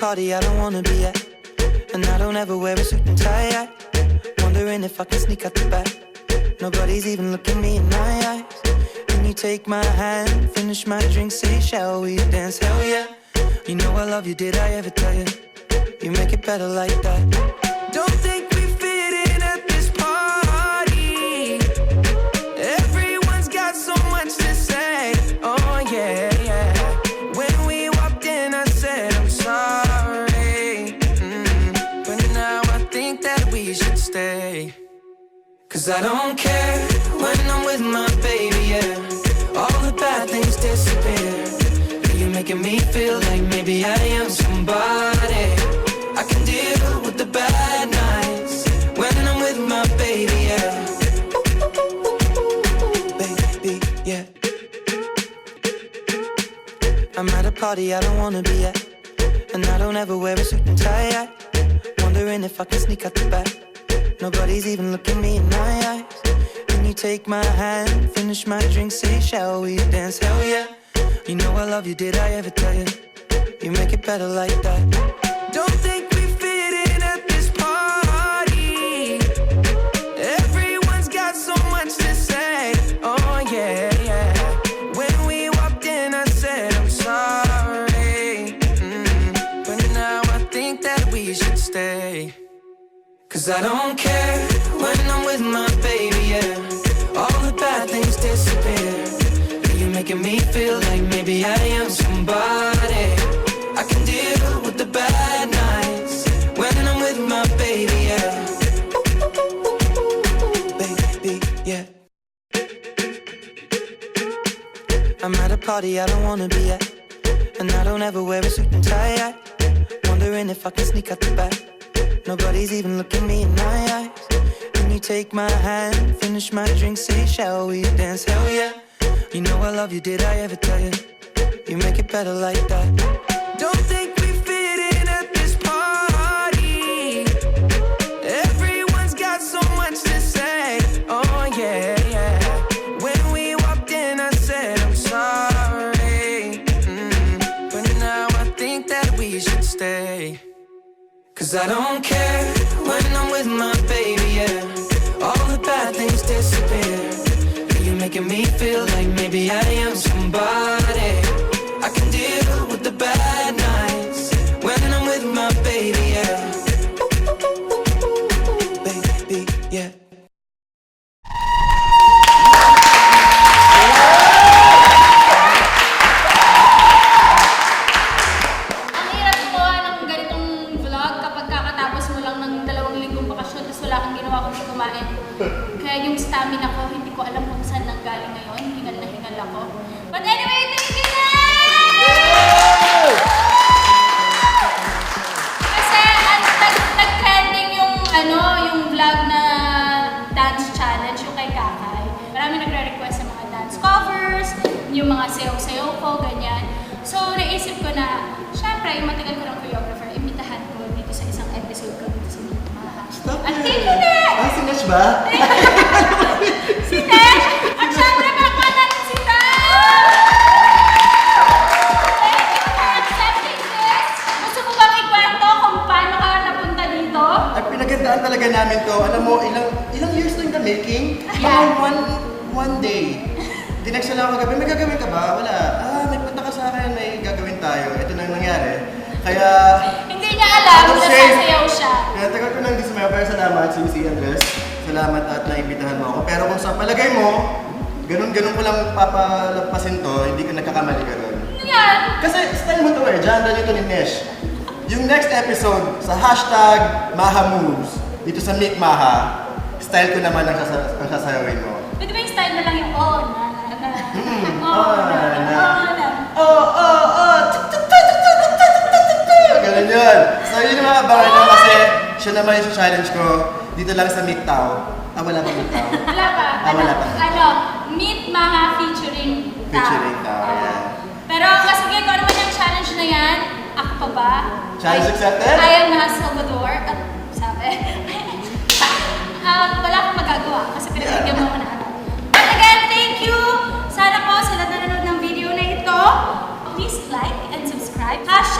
party I don't wanna be at. And I don't ever wear a suit and tie. I wondering if I can sneak out the back. Nobody's even looking me in my eyes. Can you take my hand, finish my drink, say, shall we dance? Hell yeah. You know I love you, did I ever tell you? You make it better like that. Stay. Cause I don't care when I'm with my baby, yeah. All the bad things disappear. You're making me feel like maybe I am somebody. I can deal with the bad nights when I'm with my baby, yeah. Baby, yeah. I'm at a party I don't wanna be at. And I don't ever wear a suit and tie. I wondering if I can sneak out the back. Nobody's even looking me in my eyes. Can you take my hand, finish my drink, say, shall we dance? Hell yeah. You know I love you, did I ever tell you? You make it better like that. Cause I don't care when I'm with my baby, yeah. All the bad things disappear. You're making me feel like maybe I am somebody. I can deal with the bad nights when I'm with my baby, yeah. Baby, yeah. I'm at a party I don't wanna be at. And I don't ever wear a suit and tie. I wondering if I can sneak out the back. Nobody's even looking me in my eyes. Can you take my hand, finish my drink, say, shall we dance? Hell yeah. You know I love you, did I ever tell you? You make it better like that. Don't think we fit in at this party. Everyone's got so much to say. Oh, yeah, yeah. When we walked in, I said, I'm sorry. Mm, But now I think that we should stay. Cause I don't care when I'm with my baby, yeah. All the bad things disappear. You're making me feel like maybe I am somebody. Kumain. Kaya yung stamina ko, hindi ko alam kung saan nang galing ngayon. Hingal na hingal ako. But anyway, thank you na! Kasi nag-trending yung ano, yung vlog na dance challenge, yung kay Kakay. Marami nagre-request sa mga dance covers, yung mga sayaw-sayaw ko, ganyan. So, naisip ko na, syempre, yung matagal ko ng choreographer, imbitahan ko dito sa isang episode ko dito sa Stop At thank you na! Ba? Si Tesh! At syempre, palakpakan si Tesh! Thank you for accepting this! Gusto mo bang ikwento kung paano ka napunta dito? Ay, pinagandaan talaga namin to. Alam mo, ilang ilang years na in the making. Parang one, one day. Dinext na lang ako kagabi, may gagawin ka ba? Wala. Ah, may punta ka sa akin, may gagawin tayo. Ito na ang nangyari. Kaya, Hindi niya alam Out of na shame. sasayaw siya. kaya tagal ko nang di sumaya. Pero salamat, si Andres. Salamat at naimbitahan mo ako. Pero kung sa palagay mo, ganun-ganun ko lang papalampasin to, hindi ka nagkakamali. Ano yan? Kasi style mo to eh, genre nito ni Nesh. Yung next episode sa hashtag Maha Moves, dito sa Meet Maha, style ko naman ang, sasa- ang sasayawin mo. Pwede ba yung style mo lang yung oh na na na oh, oh na na. na oh na Siya naman yung challenge ko dito lang sa Midtown. Ah, wala pa Midtown. Wala pa. Ah, wala pa. Ano, meet mga featuring tao. Featuring tao, Oo. yeah. Pero oh, kasi kayo, kung ano yung challenge na yan, ako pa ba? Challenge I- accepted? I am na Salvador. At sabi, Ah, wala akong magagawa kasi pinagbigyan mo ako na ano. But again, thank you! Sana po sa lahat na nanonood ng video na ito, please like and subscribe. Hashtag